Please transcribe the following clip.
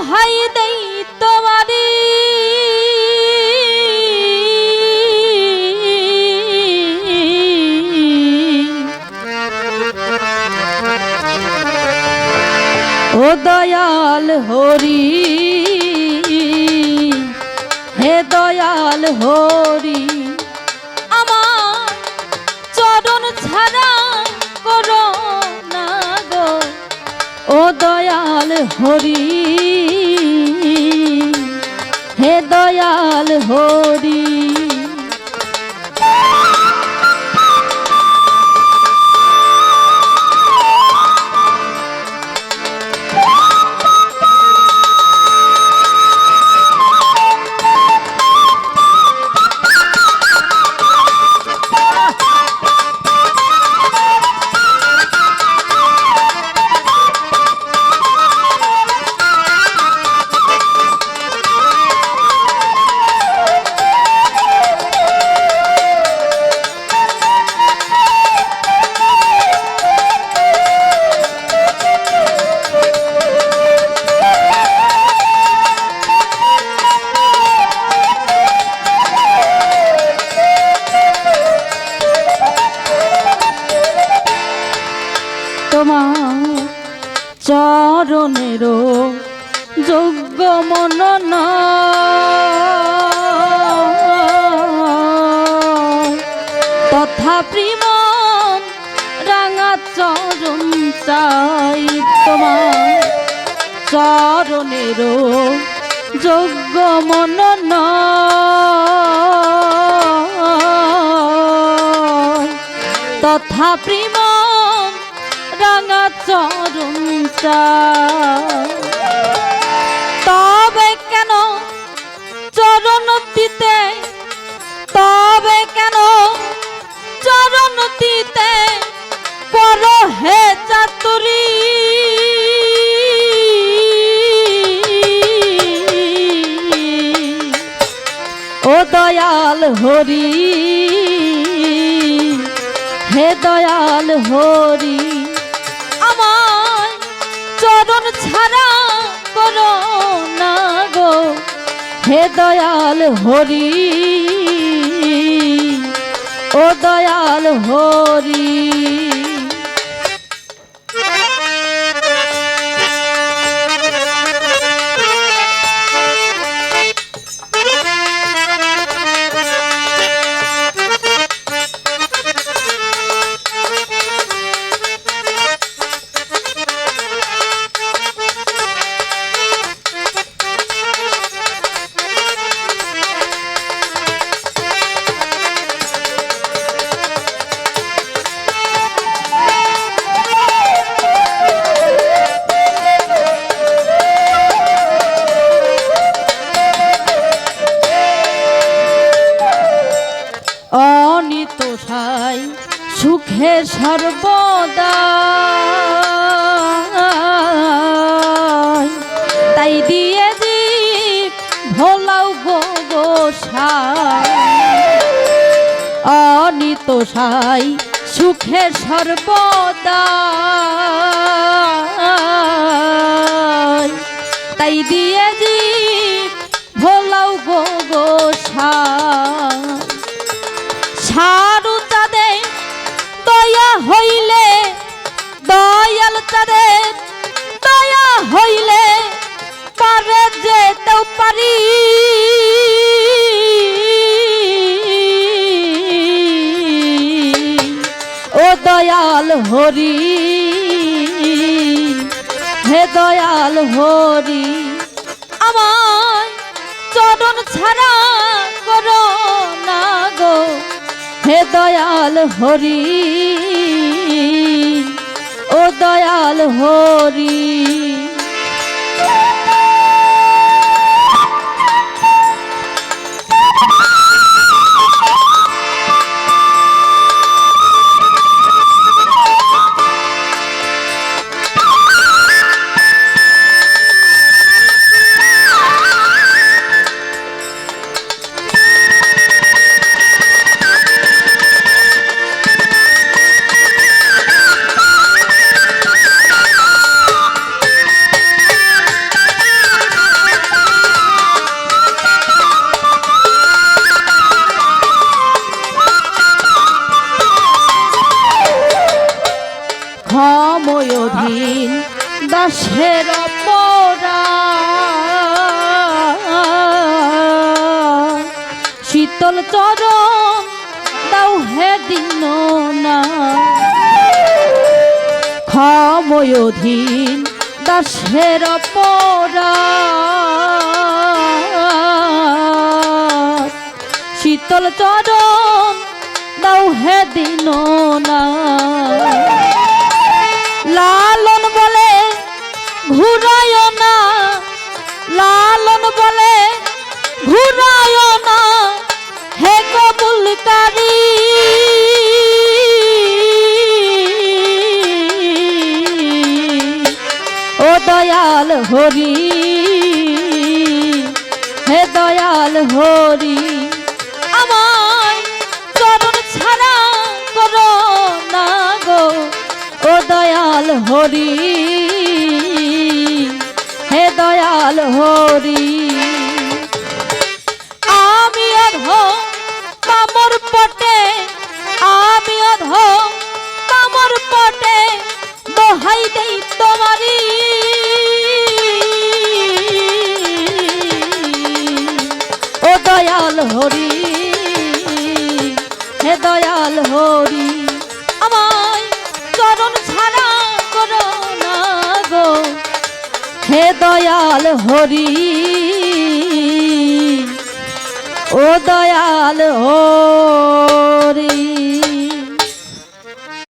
দোহাই দেই তোমারি। ও দয়াল হরি হে দয়াল হরি আমার চরণ ছাড়া দয়াল হরি হে দয়াল হরি। তোমার চরণেরও যোগ্য মনন। তথা প্রেম রাঙা চরণ চাই তোমার। চরণেরও যোগ্য মনন। তথা প্রেম রাঙা চরণ তবে কেন চরণ দিতে? তবে কেন চরণ দিতে? পর হে চাতুরি। ও দয়াল হরি, হে দয়াল হরি। হে দয়াল হরি ও দয়াল হরি। সাই সুখে সর্বদা। তাই দিয়ে দীপ ভোলাও গো গোসাই। অনিত সাই, সুখে সর্বদা। তাই দিয়ে দীপ হরি, হে দয়াল হরি আমার চরণ ছাড়া করো না গো। হে দয়াল হরি, ও দয়াল হরি ক্ষময়ধীন দাসের পরা শীতল চরম তাও হে দিন না। ক্ষময়োধীন দাসের পরা শীতল চরম দাও হে দিন না। হরি, হে দয়াল হরি, আমায় চরণ ছাড়া করো না গো, ও দয়াল হরি, হে দয়াল হরি। আমি অধ কামর পটে, আমি অধ কামর পটে, দোহাই দেই তোমারি হরি, হে দয়াল হরি, আমায় চরণ ছাড়া করো না গো। হে দয়াল হরি, ও দয়াল হরি।